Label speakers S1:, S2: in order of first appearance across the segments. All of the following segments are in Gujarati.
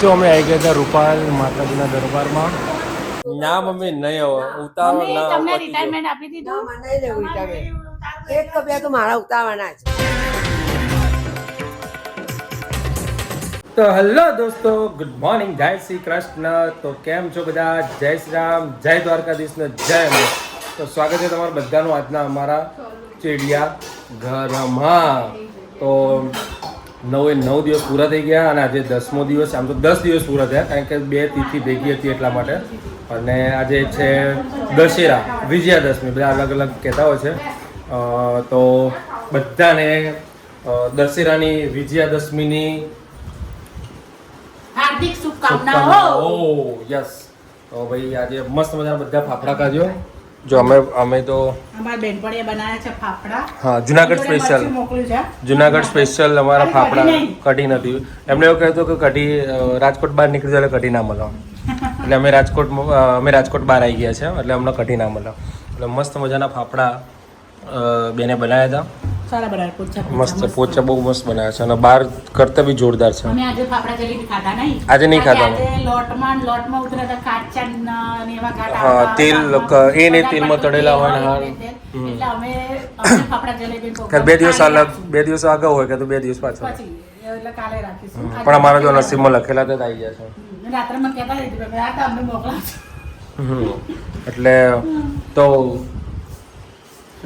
S1: તો અમે આવી ગયા હતા રૂપાલ માતાજીના દરબારમાં. ના મમ્મી નહીં હવે ઉતાવળ ના
S2: તમને રિટાયરમેન્ટ આપી દીધું?
S3: મને લેવું વિટામિન એક કપ તો મારા ઉતારવાના છે
S1: તો હેલો દોસ્તો ગુડ મોર્નિંગ જય શ્રી કૃષ્ણ. તો કેમ છો બધા? જય શ્રી રામ જય દ્વારકાધીશ ને જય તો સ્વાગત છે તમારું બધાનું આજના અમારા ચેડિયા ઘરમાં. તો નવે નવ દિવસ પૂરા થઈ ગયા અને આજે દસમો દિવસ આમ તો દસ દિવસ પૂરા થયા કારણ કે બે તિથિ ભેગી હતી એટલા માટે. અને આજે છે દશેરા વિજયાદશમી બધા અલગ અલગ કહેતા હોય છે. તો બધાને દશેરાની વિજયાદશમીની
S2: હાર્દિક શુભકામનાઓ.
S1: યસ. તો ભાઈ આજે મસ્ત મજાના બધા ફાફડા ખાજો જો અમે અમે તો
S2: અમારા બેનપણીએ બનાવ્યા છે ફાફડા.
S1: હા જુનાગઢ સ્પેશિયલ. જુનાગઢ સ્પેશિયલ અમારા ફાફડા
S2: કઢી
S1: નથી. એમને એવું કહેતો કે કઢી રાજકોટ બહાર નીકળી જાય એટલે કઢી ના મળો. એટલે અમે રાજકોટ અમે રાજકોટ બહાર આવી ગયા છે એટલે અમને કઢી ના મળો. એટલે મસ્ત મજાના ફાફડા બેને બનાવ્યા હતા.
S2: સારા બનાવ્યા પોચા
S1: મસ્ત પોચા બહુ મસ્ત બનાવ્યા છે અને બહાર કરતા બી જોરદાર છે.
S2: અમે આજે ફાફડા જલેબી ખાધા નહીં.
S1: આજે નહીં ખાધા
S2: આજે લોટમાં લોટમાં ઉતર્યા હતા કાચા ને એવા ઘાટા
S1: હા, તેલ એ ને તેલમાં તળેલા હોય ને, હા.
S2: એટલે અમે ફાફડા જલેબી
S1: કે બે દિવસ અલગ બે દિવસ આગળ હોય કે તો બે દિવસ પાછળ.
S2: પછી એટલે કાલે રાખીશું.
S1: પણ અમારા જો નસીબમાં લખેલા તો આવી જશે એટલે તો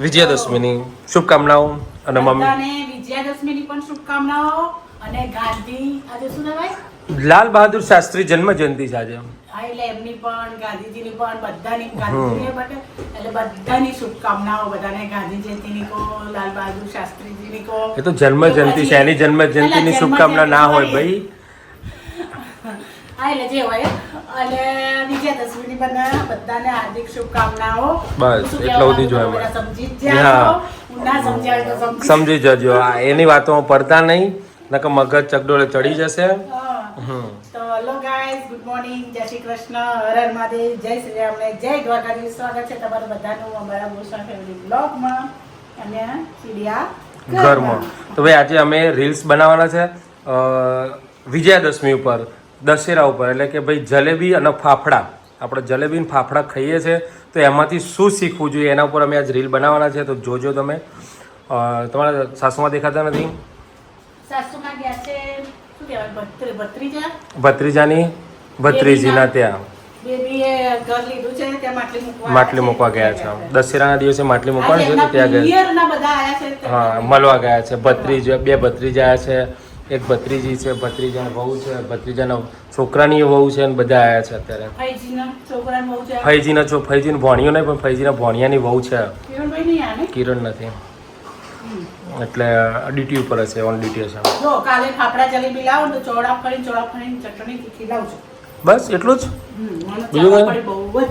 S1: વિજયાદશમીની શુભકામનાઓ. અને મમ્મી
S2: વિજયાદશમીની પણ શુભકામનાઓ અને ગાંધી આજે શું કહેવાય
S1: લાલ બહાદુર શાસ્ત્રી જન્મ જયંતિ છે આજે.
S2: એટલે એમની પણ ગાંધીજીની પણ બધાની ગાંધીજીને એટલે બધાની શુભકામનાઓ બધાને ગાંધી જયંતિની કો લાલ બહાદુર શાસ્ત્રીજીની કો
S1: એ તો જન્મ જયંતિ છે એની જન્મ જયંતિની શુભકામના ના હોય. ભાઈ.
S2: હા એટલે જે હોય અને વિજયાદશમીની બધા બધાને હાર્દિક શુભકામનાઓ.
S1: બસ, એટલું બધું જ એમાં.
S2: સમજી જાઓ.
S1: હા.
S2: ના સમજાય તો સમજી
S1: જજો. આ એની વાતોમાં પડતા નહીં. નકર મગજ ચકડોળે ચડી જશે.
S2: તો હેલો ગાઈઝ ગુડ મોર્નિંગ. જય શ્રી કૃષ્ણ. હર હર મહાદેવ. જય શ્રી રામ ને જય દ્વારકાધીશ. સ્વાગત છે તમારું બધાનું અમારા મોસા ફેમિલી બ્લોગમાં અને ચીડિયા
S1: ઘરમાં. તો ભાઈ આજે અમે રીલ્સ બનાવવાના છે વિજયાદશમી ઉપર. દશેરા ઉપર એટલે કે ભાઈ જલેબી અને ફાફડા. આપણે જલેબી અને ફાફડા ખાઈએ છીએ તો એમાંથી શું શીખવું જોઈએ? એના ઉપર અમે આજ રીલ બનાવવાના છે તો જોજો તમે. તમારા સાસુમાં દેખાતા નથી? ભત્રીજાની? ભત્રીજીના ત્યાં.
S2: માટલી મૂકવા
S1: ગયા છે. દશેરાના દિવસે માટલી મૂકવાની છે તો ત્યાં ગયા હા મળવા ગયા છે. ભત્રીજ બે ભત્રીજા છે. એક ભત્રીજી છે ભત્રીજાને વહુ છે ભત્રીજાના છોકરાની વહુ છે અને બધા આવ્યા છે અત્યારે.
S2: ફૈજીના છે.
S1: ફૈજીના ભોણિયો નહીં પણ ફૈજીના ભોણિયાની વહુ છે. કિરણ નથી. એટલે ડ્યુટી ઉપર હશે ઓન ડ્યુટી હશે.
S2: જો કાલે ફાફડા જલેબી લાવો તો ચોડા ફરીને ચોડા ફરીને ચટણી તીખી લાવજો.
S1: બસ એટલું જ? બીજું કંઈ?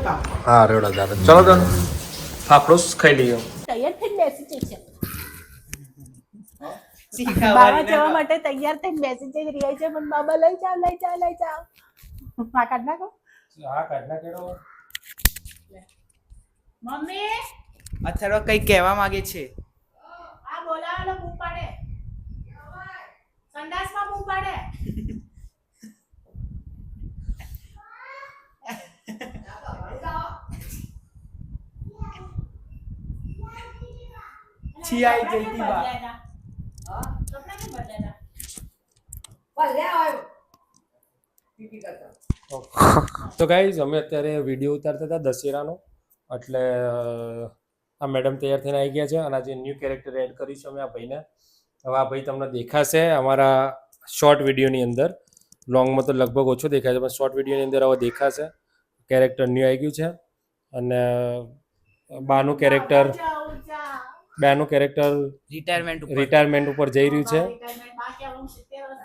S1: હા રેડો ચાલો ચલો તો ફાફડો ખાઈ લઈએ.
S2: તૈયાર થઈને બેસી છે બાબા જવા માટે તૈયાર થઈને બેસી જઈ રહ્યા છે પણ બાબા લઈ જાઓ લઈ જાઓ લઈ જાઓ. આ કાઢ નાખો.
S1: હા કાઢ નાખેડો
S2: મમ્મી?
S4: અથર્વ કઈ કહેવા માંગે છે?
S2: આ બોલાવાનો બૂમ પાડે. સંડાસમાં બૂમ પાડે. કપડાં કેમ
S4: બા.
S2: બદલાયના? કપડાં કેમ બદલાયના?
S3: ભલે હોય પીપી કરતા
S1: તો ગાઈઝ અમે અત્યારે વીડિયો ઉતારતા હતા દશેરાનો. એટલે આ મેડમ તૈયાર થઈને આવી ગયા છે અને આજે ન્યૂ કેરેક્ટર એડ કરીશું અમે આ ભાઈને. હવે આ ભાઈ તમને દેખાશે અમારા શોર્ટ વિડીયોની અંદર. લોંગમાં તો લગભગ ઓછો દેખાય છે પણ શોર્ટ વિડીયોની અંદર હવે દેખાશે. કેરેક્ટર ન્યૂ આવી ગયું છે. અને બાનું કેરેક્ટર. બાનું કેરેક્ટર
S4: રિટાયરમેન્ટ
S1: રિટાયરમેન્ટ ઉપર જઈ રહ્યું છે.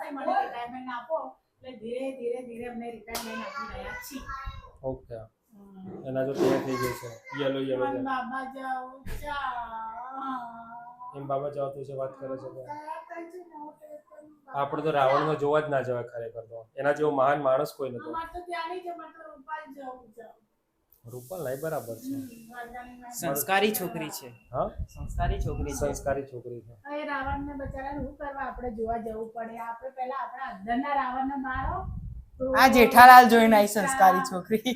S2: રિટાયરમેન્ટ બાકી હવે હું 70 વર્ષની મને રિટાયરમેન્ટ આપો. એટલે ધીરે ધીરે ધીરે અમને રિટાયરમેન્ટ આપી રહ્યા છીએ.
S1: ઓકે. એના જો તૈયાર થઈ ગઈ છે. યલો યલો
S2: બાબા જાઓ ચા.
S1: એમ બાબા જાઓ તો છે વાત કરે છે આપણે તો રાવણનો જોવા જ ના જવાય ખરેખર તો. એના જેવો મહાન માણસ કોઈ નતો
S2: તો ત્યાં નહીં જવું, તો રૂપાલ જાઉં છે.
S1: નહીં બરાબર છે.
S4: સંસ્કારી છોકરી છે.
S1: હા?
S4: સંસ્કારી છોકરી છે.
S1: સંસ્કારી છોકરી છે.
S2: એ રાવણને બચારાને શું કરવા આપણે જોવા જવું પડે? આપણે પહેલા આપણા અંદરના રાવણને મારો.
S4: આ જેઠાલાલ જોઈને આવી સંસ્કારી છોકરી.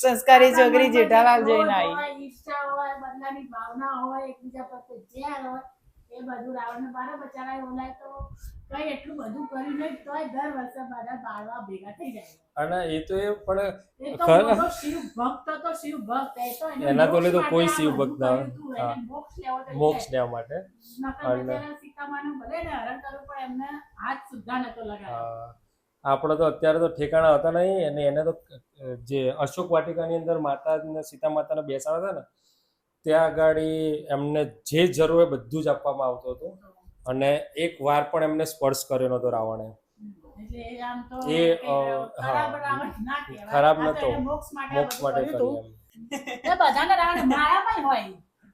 S4: સંસ્કારી છોકરી જેઠાલાલ જોઈને આવી
S2: ઈચ્છા હોય બદલાની ભાવના હોય એકબીજા પ્રત્યે જ્યાં હોય. એ બધું રાવણને મારા બચારા ઓલાય તો કઈ એટલું બધું કર્યું નહીં તોય દર વર્ષે બધા બાળવા ભેગા થઈ જાય.
S1: અને એ તો એ પણ ખરા-
S2: શિવ ભક્ત તો શિવ ભક્ત એ તો એના
S1: તોલે તો કોઈ શિવ ભક્ત ના
S2: મોક્ષ લેવો
S1: માટે. અને-
S2: સીતામાનું ભલે ને હરણ કરવું પણ એમને હાથ સુદ્ધા નતો લગાવ્યો.
S1: આપણે તો અત્યારે તો ઠેકાણા હતા નહીં અને એને તો જે અશોક વાટિકાની અંદર માતા સીતા માતાને બેસાડતા હતા ને ત્યાં આગળ એમને જે જરૂર હોય બધું જ આપવામાં આવતું હતું અને એક વાર પણ એમને સ્પર્શ કર્યો નતો રાવણે
S2: એ ખરાબ
S1: હા. ખરાબ નતો.
S2: મોક્ષ માટે કર્યું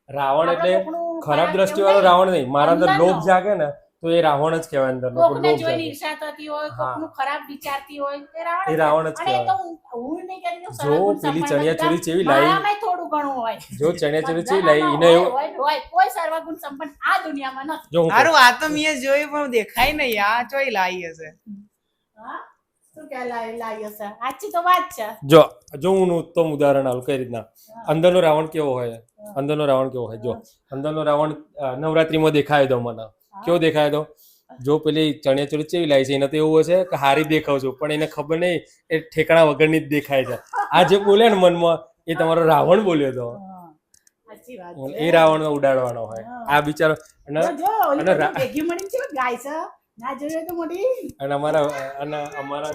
S2: રાવણ
S1: એટલે ખરાબ દ્રષ્ટિવાળો રાવણ નહીં મારા અંદર. લોભ જાગે ને તો એ રાવણ જ કહેવાય અંદર
S2: કોકને જોઈને ઈર્ષા થતી હોય કોકનું ખરાબ વિચારતી હોય તે રાવણ
S1: એ
S2: જ
S1: રાવણ જ
S2: અને તો હું- હું નહીં કહેતી કે
S1: જો પેલી ચણિયાચોળી જેવી લાઈ-
S2: થોડું ઘણું હોય.
S1: જો ચણિયાચોળી ચેવી લાવી એને એવું
S2: હોય. કોઈ સર્વગુણ સંપન્ન આ દુનિયામાં નથી.
S4: સારું આ તો મેં જોયું પણ દેખાય નહીં. આ ચોઈ લાવી હશે.
S2: હા? શું કે લાવી લાવી હશે? સાચી તો વાત છે.
S1: જો જો હું ઉત્તમ ઉદાહરણ આવું કઈ રીતના. અંદરનો રાવણ કેવો હોય? અંદરનો રાવણ કેવો હોય? જો અંદરનો રાવણ અ, નવરાત્રીમાં દેખાય તો મને. કેવો દેખાય તો? જો પેલી ચણિયાચોળી ચેવી લાવી છે એને તો એવું છે કે હારી દેખાવ છું પણ એને ખબર નહીં એ ઠેકાણા વગરની જ દેખાય છે. આ જે બોલે ને મનમાં એ તમારો રાવણ બોલ્યો તો
S2: હા. સાચી વાત છે.
S1: એ રાવણ ઉડાડવાનો હોય. આ બિચારો અને અમારા અને અમારા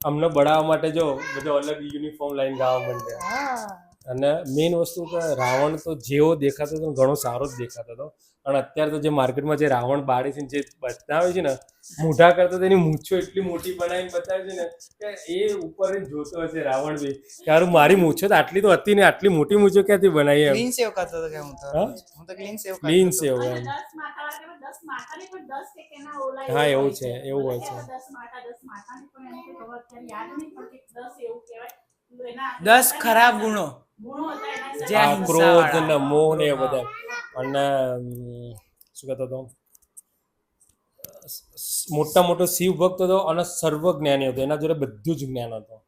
S1: અમને બળાવવા માટે જો બધો અલગ યુનિફોર્મ લાઈન ગાવા માંડ્યા. અને મેઇન વસ્તુ કે રાવણ તો જેવો દેખાતો હતો ઘણો સારો જ દેખાતો હતો. અને અત્યારે તો જે માર્કેટમાં જે રાવણ બાળી છે જે બતાવે છે ને મોઢા કરતા તેની મૂછો એટલી મોટી બનાવીને બતાવે છે ને કે એ ઉપર જોતો હશે રાવણ બી. કે મારી મૂછો તો આટલી તો હતી ને આટલી મોટી મૂછો ક્યાંથી બનાવી
S4: ક્લીન સેવ કરતો હતો કે હું તો.
S1: હા?
S4: તો ક્લીન સેવ
S1: ક્લીન
S2: સેવ પણ
S1: હા, એવું છે, એવું હોય છે.
S2: દસ પણ પણ
S4: ખરાબ ગુણો.
S1: આ ક્રોધ. ને મોહ ને બધા. અને શું કહેતો હતો? મોટા મોટો શિવ ભક્ત હતો અને સર્વ જ્ઞાની હતો. એના જોડે બધું જ જ્ઞાન હતું.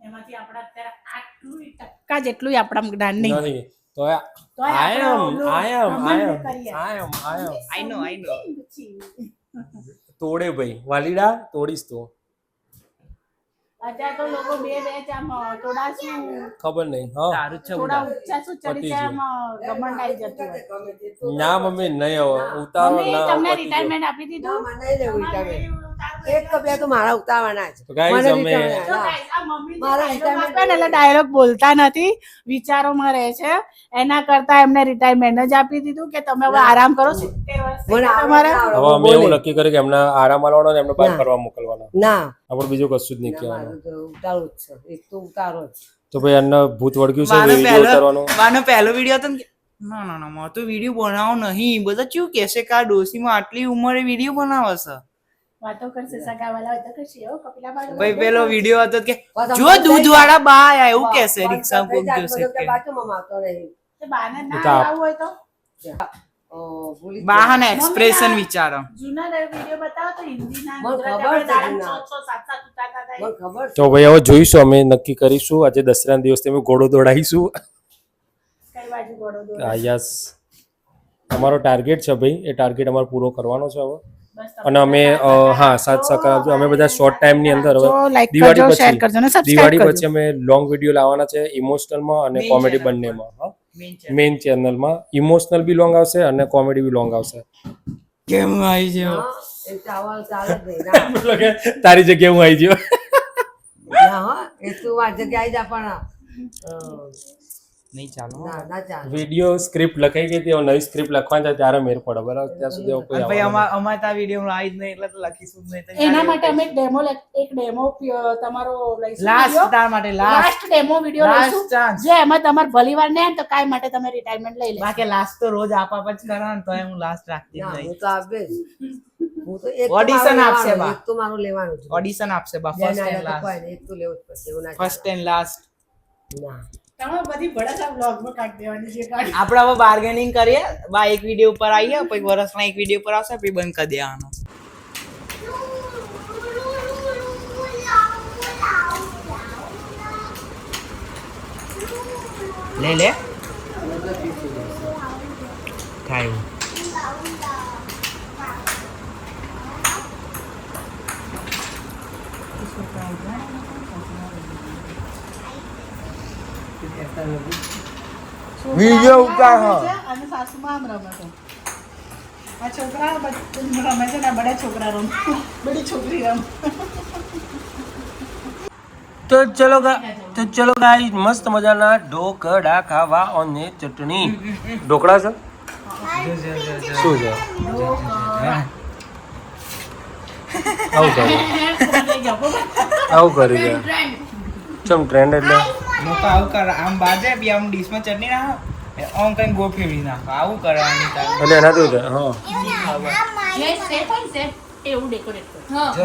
S2: એમાંથી આપણા અત્યારે આટલું ટકા જેટલું આપણા જ્ઞાન નહીં.
S1: તો આઈ
S2: એમ
S1: આઈ
S2: એમ
S1: આઈ
S2: એમ
S1: આઈ એમ આઈ
S2: ઘમંડ
S4: આઈ નો.
S1: તોડે ભાઈ. વાલીડા તોડીશ તો.
S2: અત્યારે તો લોકો બે બે આમ થોડા શું
S1: ખબર નહીં હા.
S4: તારું છે
S2: થોડા ઊંચા શું ચડી જાય આમ ગમંડ જતું
S1: ના મમ્મી નહીં હવે ઉતારો ના
S2: તમને રિટાયરમેન્ટ આપી દીધું?
S3: મને લેવું
S2: તમારે
S3: એક કે બે તો મારા ઉતારવાના
S1: અમે-
S2: જે
S3: મારા
S2: એટલે ડાયલોગ બોલતા નથી વિચારોમાં રહે છે. એના કરતા એમને રિટાયરમેન્ટ જ આપી દીધું કે તમે હવે આરામ કરો 70 વર્ષ તમારે.
S1: હવે અમે એવું નક્કી કર્યું કે એમને આરામ આલવાનો ને એમને બહાર. ફરવા મોકલવાના.
S3: ના.
S1: આપણે બીજું કશું જ નહીં
S3: ના,
S1: કહેવાનું.
S3: ઉતારો જ છે. એક તો ઉતારો જ.
S1: તો ભાઈ એમને ભૂત વળગ્યું છે વીડિયો
S4: પહેલો
S1: ઉતારવાનો?
S4: માનો પહેલો વીડિયો હતો ને ના ના ના મારે તો વીડિયો બનાવો નહીં. બધા કેવું કહેશે કે આ ડોસીમાં આટલી ઉંમરે વીડિયો બનાવે છે?
S2: વાતો કરશે સગાવાલા હોય તો કરશે. એવો કપિલા બાજુ
S4: ભાઈ પેલો વીડિયો હતો કે જો દૂધ વાળા બા આયા એવું કહેશે રિક્ષા
S3: જાય,
S4: જોશે
S3: બધું કે
S4: બાતો
S3: બાજુમાં મારતો રહે.
S2: તો બાને ના આવું હોય તો?
S3: અ, ભૂલી જ
S4: બા
S3: ગયા.
S4: ને એક્સપ્રેશન વિચારો.
S2: જૂના વીડિયો બતાવો તો
S1: ભાઈ હવે જોઈશું અમે નક્કી કરીશું. આજે દસરા દિવસે અમે ઘોડો દોડાવીશું
S2: કઈ બાજુ ઘોડો દોડે.
S1: આ યસ. અમારો ટાર્ગેટ છે ભાઈ. એ ટાર્ગેટ અમારો પૂરો કરવાનો છે હવે. અને અમે હા સાત સકાર આપજો. અમે બધા શોર્ટ ટાઈમની અંદર હવે દિવાળી પછી દિવાળી પછી અમે લોંગ વીડિયો લાવવાના છે ઇમોશનલમાં અને કોમેડી બંનેમાં હા. મેઇન ચેનલમાં ઇમોશનલ બી લોંગ આવશે અને કોમેડી બી લોંગ આવશે.
S4: કેમ આવી છે
S3: હા, એ ચાવલ ચાલે જ નહીં. ના,
S1: એટલે કે તારી જગ્યાએ હું આવી ગયો.
S3: એ તું આ જગ્યાએ જા પણ.
S4: નહીં ચાલો
S3: ના ના
S1: વીડિયો સ્ક્રિપ્ટ લખાઈ ગઈ હતી હવે નવી સ્ક્રિપ્ટ લખવાની છે ત્યારે મેર પડે બરાબર? ત્યાં સુધી કોઈ
S4: ભાઈ અમાર અમાર તા વીડિયો આવી જ નહીં એટલે તો લખીશું જ નહીં.
S2: એના માટે અમે એક ડેમો એક ડેમો તમારો લઈશું
S4: લાસ્ટ તાર માટે લાસ્ટ
S2: ડેમો વિડિયો લઈશું.
S4: ચાન્સ
S2: જે એમાં તમાર ભલીવાર ને તો કાઈ માટે તમે રિટાયરમેન્ટ લઈ લે
S4: બાકી લાસ્ટ તો રોજ આપ આપ જ કરો ને તોય હું લાસ્ટ રાખતી જ નહીં.
S3: હું તો આપે જ. હું તો એક તો
S4: આપશે બા.
S3: એક તો મારું લેવાનું.
S4: ઓડિશન આપશે બા.
S3: બે
S4: ફર્સ્ટ એન્ડ લાસ્ટ
S3: એક તો લેવું જ પડશે
S4: ફર્સ્ટ એન્ડ લાસ્ટ
S3: ના.
S2: તમે
S4: આપણે હવે બાર્ગેનિંગ કરીએ. બા એક વીડિયો ઉપર આવીએ પછી વર્ષના એક વીડિયો ઉપર આવશે પછી બંધ કરી દેવાનો. લઈ લે. થાય Thank you.
S1: વીડિયો ઉતાર
S2: અને સાસુમાં આમ રમે છે. આ છોકરા રમે છે ને બધા છોકરા રમ. બધી છોકરી રમ.
S1: તો ચલો તો ચલો ગાઈ મસ્ત મજાના ઢોકળા ખાવા અને ચટણી. ઢોકળા છે? શું છે? આવું કર્યું આવું કરી ચમ ટ્રેન્ડ એટલે?
S4: લોકો આવું કરે આમ બાજે બી આમ ડીશમાં ચટણી નાખો આમ કઈ ગોફેવી નાખો. આવું કરવાની તારે.
S1: એટલે એના છે હા. જો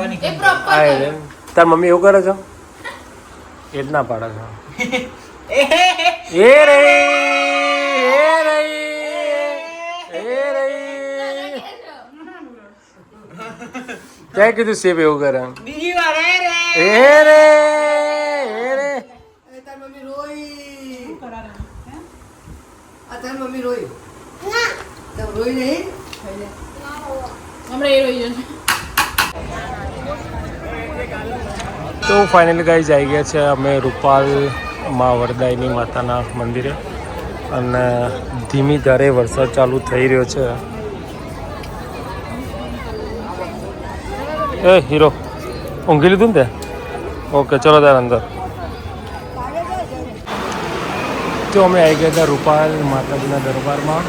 S1: એ રે. તાર મમ્મી એવું કરે છે? એ જ ના પાડે છે. એ રે એ રે એ રે ક્યાં કીધું સેફ એવું કરે?
S4: બીજી વાર એ રે
S1: એ રે એ રે
S3: તારી મમ્મી રોઈ આ તારી મમ્મી રોઈ? તમે રોઈ નહીં?
S1: તો ફાઇનલી ગાઈ જઈ ગયા છે અમે રૂપાલમાં વરદાયની માતાના મંદિરે. અને ધીમી ધારે વરસાદ ચાલુ થઈ રહ્યો છે. એ હીરો ઊંઘી લીધું ને તે? ઓકે ચલો તાર અંદર. તો અમે આવી ગયા હતા રૂપાલ માતાજીના દરબારમાં.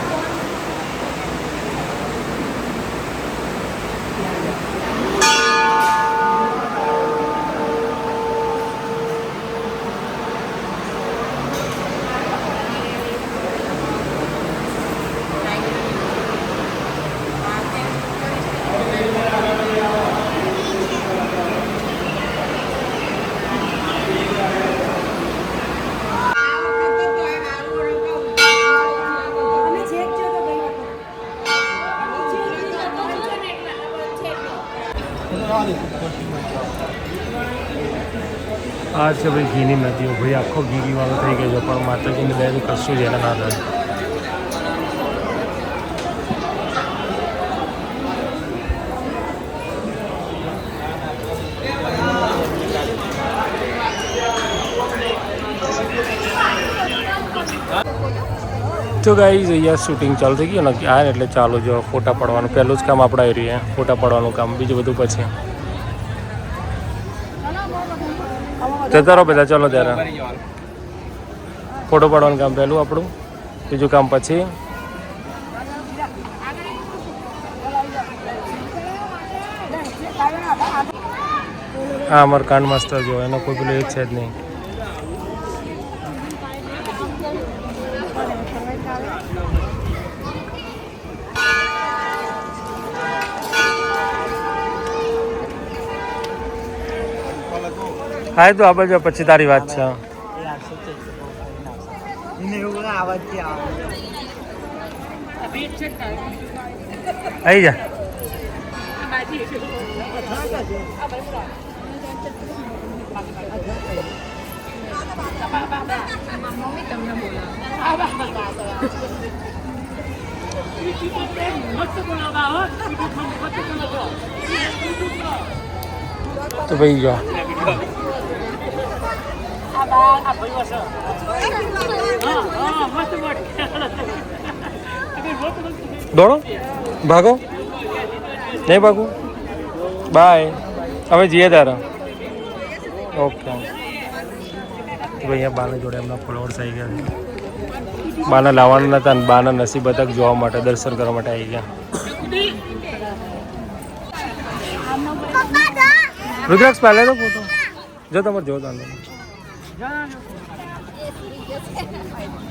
S1: આ છે ભાઈ ઘીની નદીઓ. ભાઈ આખો ઘી વાળો થઈ ગયો પણ માતાજીને દયાથી કશું જ એના ના થાય તો ગાઈ અહીંયા શૂટિંગ ચાલુ થઈ ગયું ને, આ એટલે ચાલુ જો ફોટા પાડવાનું. પહેલું જ કામ આપણે એરિયા, ફોટા પાડવાનું કામ, બીજું બધું પછી. જતા રહો બધા ચલો ત્યારે. ફોટો પાડવાનું કામ પહેલું આપણું. બીજું કામ પછી. હા અમાર કાંડ માસ્ટર જો, એનો કોઈ પેલું એ જ છે જ નહીં. હા એ તો આપણે જો પછી તારી વાત છે.
S4: આવી.
S1: જા. તો ભાઈ એવું દોડો. ભાગો. નહીં ભાગો બાય હવે જઈએ તારા. ઓકે ભાઈ બાના જોડે એમના ફોલોઅર્સ આવી ગયા બાના લાવવાના હતા અને બાના નસીબ હતા જોવા માટે દર્શન કરવા માટે આવી ગયા. રુદ્રાક્ષ પહેલાનો ફોટો જો તમારે જોવો તો અંદર